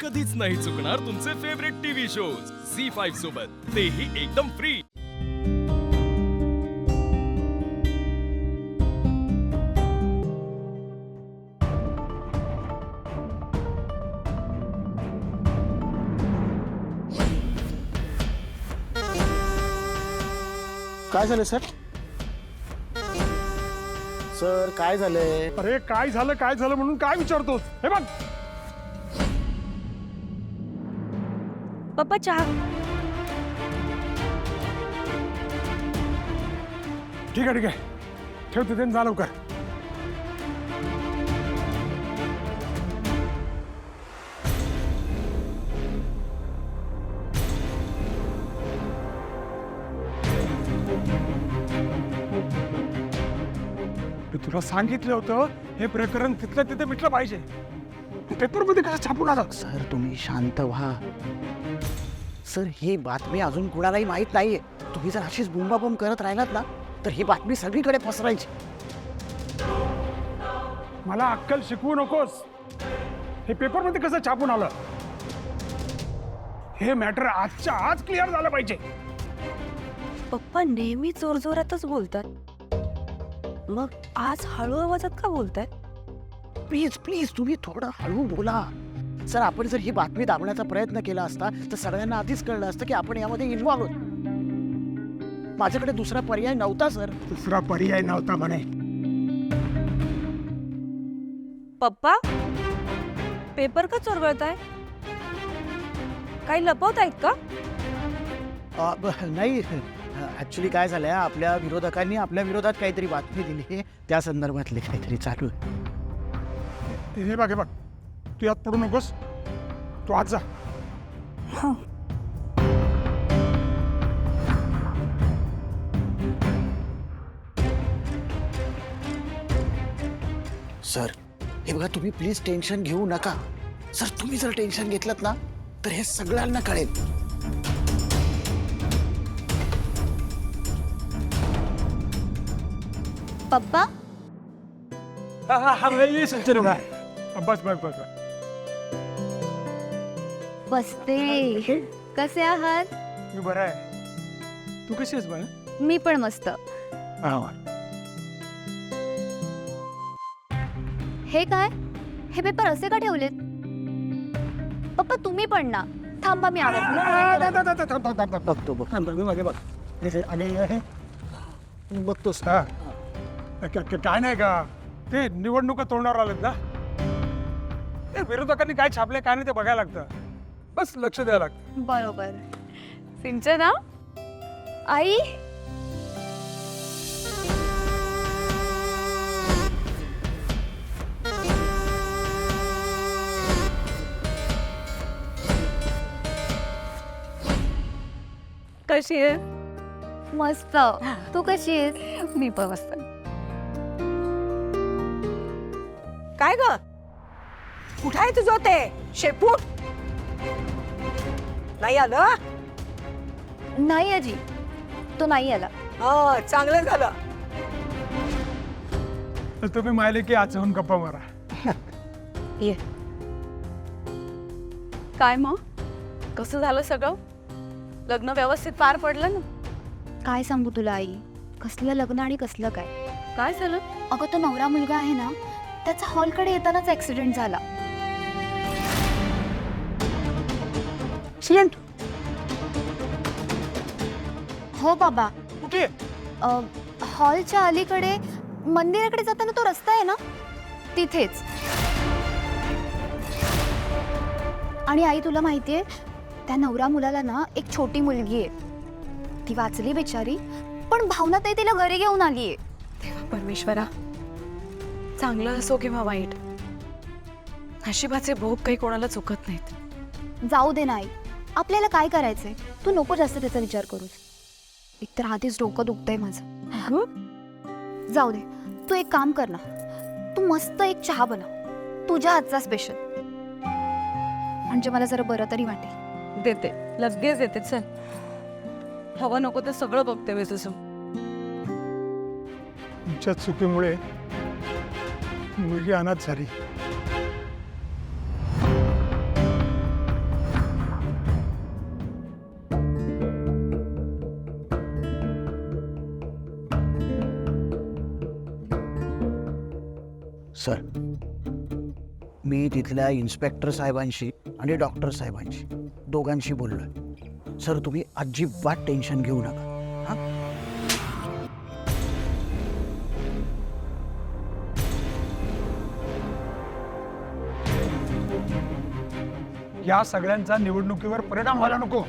कधीच नाही चुकणार तुमचे favourite TV shows Zee five सोबत. तेही एकदम फ्री काय झालं सर? सर काय झालंय? अरे काय झालं काय झालं म्हणून काय विचारतोस? हे बघ! पप्पा चहा. ठीक आहे ठीक आहे. ठेवते तिथे जा लवकर. मी तुला सांगितलं होतं हे प्रकरण तिथलं तिथे मिटलं पाहिजे. पेपरमध्ये कसं छापून आलं? सर तुम्ही शांत व्हा. सर ही बातमी अजून कुणालाही माहीत नाहीये. तुम्ही जर अशीच बुंबाबुंब करत राहिलात ना तर ही बातमी सगळीकडे पसरायची मला अक्कल शिकवू नकोस. हे पेपरमध्ये कसं छापून आलं? हे मॅटर आजच्या आज क्लिअर झालं पाहिजे. पप्पा नेहमी जोरजोरातच बोलतात. मग आज हळू आवाजात का बोलतायत प्लीज प्लीज तुम्ही थोडं हळू बोला. सर आपण जर ही बातमी दाबण्याचा प्रयत्न केला असता तर सगळ्यांना आधीच कळलं असतं की आपण यामध्ये इन्व्हॉल्व आहोत. माझ्याकडे दुसरा पर्याय नव्हता सर. दुसरा पर्याय नव्हता म्हणे. पप्पा पेपर का चोरगळताय? काही लपवतायत का? अ, ब- नाही. ऍक्च्युली काय झालंय आपल्या विरोधकांनी आपल्या विरोधात काहीतरी बातमी दिली. त्या संदर्भातले काहीतरी चालू आहे. हे बघ हे बघ तू यात पडू नकोस तू आज जा सर हे बघा तुम्ही प्लीज टेन्शन घेऊ नका सर तुम्ही जर टेन्शन घेतलं ना तर हे सगळ्यांना कळेल पप्पा बस बस बस बस. बसते. कसे आहात? मी बरं आहे. तू कशी आहेस बाळा? मी पण मस्त. हे. काय? हे पेपर असे का ठेवलेत? पप्पा तुम्ही पण ना. थांबा मी आवडते बघतो बघ मागे बघ आणि बघतोस हा. क- क- काय नाही का? ते निवडणुका तोंडावर आलेत ना. ते विरोधकांनी काय छापले काय नाही ते बघायला लागतं. बस लक्ष द्यायला लागतं. बरोबर. सिंचना आई? कशी आहे? मस्त. तू कशी आहेस? मी पण मस्त. काय ग? कुठं आहे तुझं ते? शेपूट? नाही आलं? नाही आजी. तो नाही आला. हा चांगलं झालं. तर तुम्ही माहिले की आज जाऊन गप्पा मारा. ये. काय मग? कसं झालं सगळं? लग्न व्यवस्थित पार पडलं ना? काय सांगू तुला आई? कसलं लग्न आणि कसलं काय? काय झालं? अगं तो नवरा मुलगा आहे ना त्याचा हॉलकडे येतानाच ऍक्सिडेंट झाला. ऍक्सिडेंट हो बाबा. कुठे? अ, हॉलच्या अलीकडे मंदिराकडे जाताना तो रस्ता आहे ना? तिथेच. आणि आई तुला माहितीये त्या नवरा मुलाला ना एक छोटी मुलगी आहे. ती वाचली बिचारी पण भावना ताई तिला घरी घेऊन आलीये. परमेश्वरा चांगलं असो किंवा वाईट नशिबाचे भोग काही कोणाला चुकत नाहीत. जाऊ दे नाही आपल्याला काय करायचंय? तू नको जास्त त्याचा विचार करूस. एकतर आधीच डोकं दुखतंय माझं. जाऊ दे. तू एक काम कर ना. तू मस्त एक चहा बनव तुझ्या हातचा स्पेशल म्हणजे मला जरा बरं तरी वाटेल. देते. लगेच देते. चल. हवं नको ते सगळं बघते मी तुझं. तुमच्या चुकीमुळे मुलगी अनाथ झाली. सर मी तिथल्या इन्स्पेक्टर साहेबांशी आणि डॉक्टर साहेबांशी दोघांशी बोललोय. सर तुम्ही अजिबात टेन्शन घेऊ नका. हां? या सगळ्यांचा निवडणुकीवर परिणाम व्हायला नको.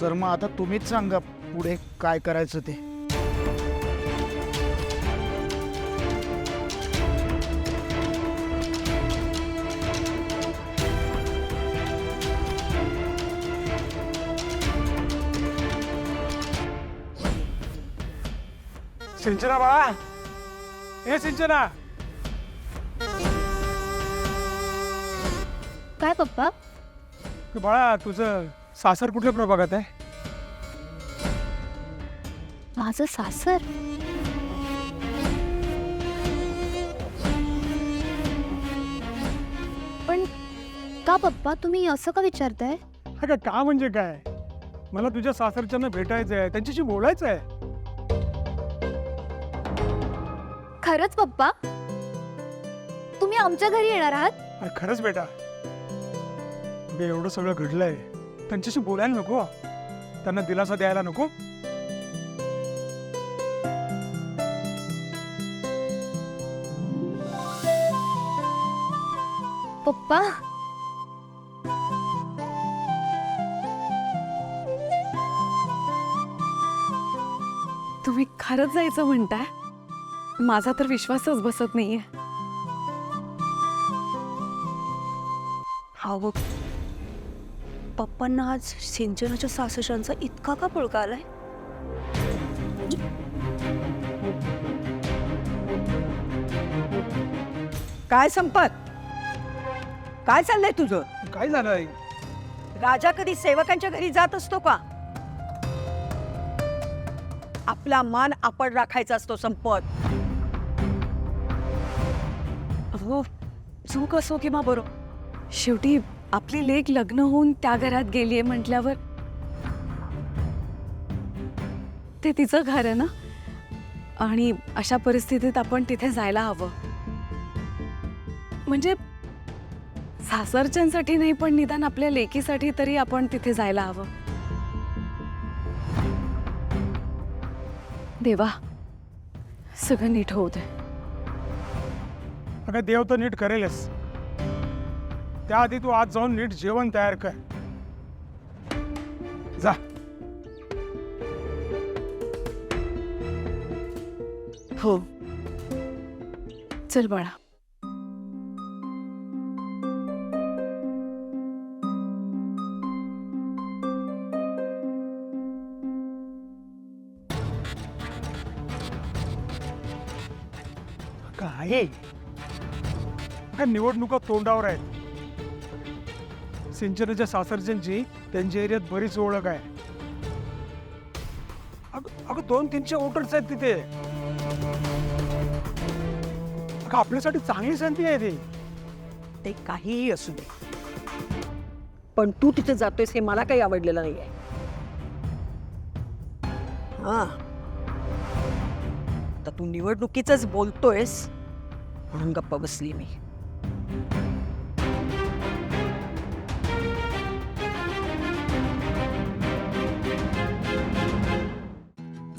सर मग आता तुम्हीच सांगा पुढे काय करायचं ते. सिंचना बाळा. हे सिंचना. काय पप्पा? बाळा तुझं सासर कुठल्या प्रभागात आहे? माझं सासर? पण का पप्पा तुम्ही असं का विचारताय? का का म्हणजे काय? मला तुझ्या सासरच्यांना भेटायचं आहे त्यांच्याशी बोलायचं आहे खरंच पप्पा? तुम्ही आमच्या घरी येणार आहात? अरे खरंच बेटा. अगं एवढं सगळं घडलंय. त्यांच्याशी बोलायला नको त्यांना दिलासा द्यायला नको. पप्पा? तुम्ही खरंच जायचं म्हणताय? माझा तर विश्वासच बसत नाहीये. अहो पप्पांना आज सिंचनाच्या सासशांचा इतका का पुळका आलाय? काय संपत? काय चाललंय तुझं? काय झालं आई राजा कधी सेवकांच्या घरी जात असतो का? आपला मान आपण राखायचा असतो संपत. हो चूक असो किंवा बरो. शेवटी आपली लेक लग्न होऊन त्या घरात गेलीये म्हटल्यावर. ते तिचं घर आहे ना? आणि अशा परिस्थितीत आपण तिथे जायला हवं. म्हणजे सासरच्यांसाठी नाही पण निदान आपल्या लेकीसाठी तरी आपण तिथे जायला हवं. देवा सगळं नीट होऊ दे. अगं देव तर नीट करेलच. त्याआधी तू आज जाऊन नीट जेवण तयार कर. जा. हो. चल बाळा. काय ह्या निवडणुका तोंडावर आहेत. सिंचनाच्या सासरच्यांची त्यांच्या एरियात बरीच ओळख आहे. अगं अगं दोन तीनशे वोटर्स आहेत तिथे. अगं आपल्यासाठी चांगली संधी आहे ती. ते काहीही असू दे. पण तू तिथे जातोयस हे मला काही आवडलेलं नाही आहे हा. तर तू निवडणुकीच बोलतोयस म्हणून गप्प बसली मी.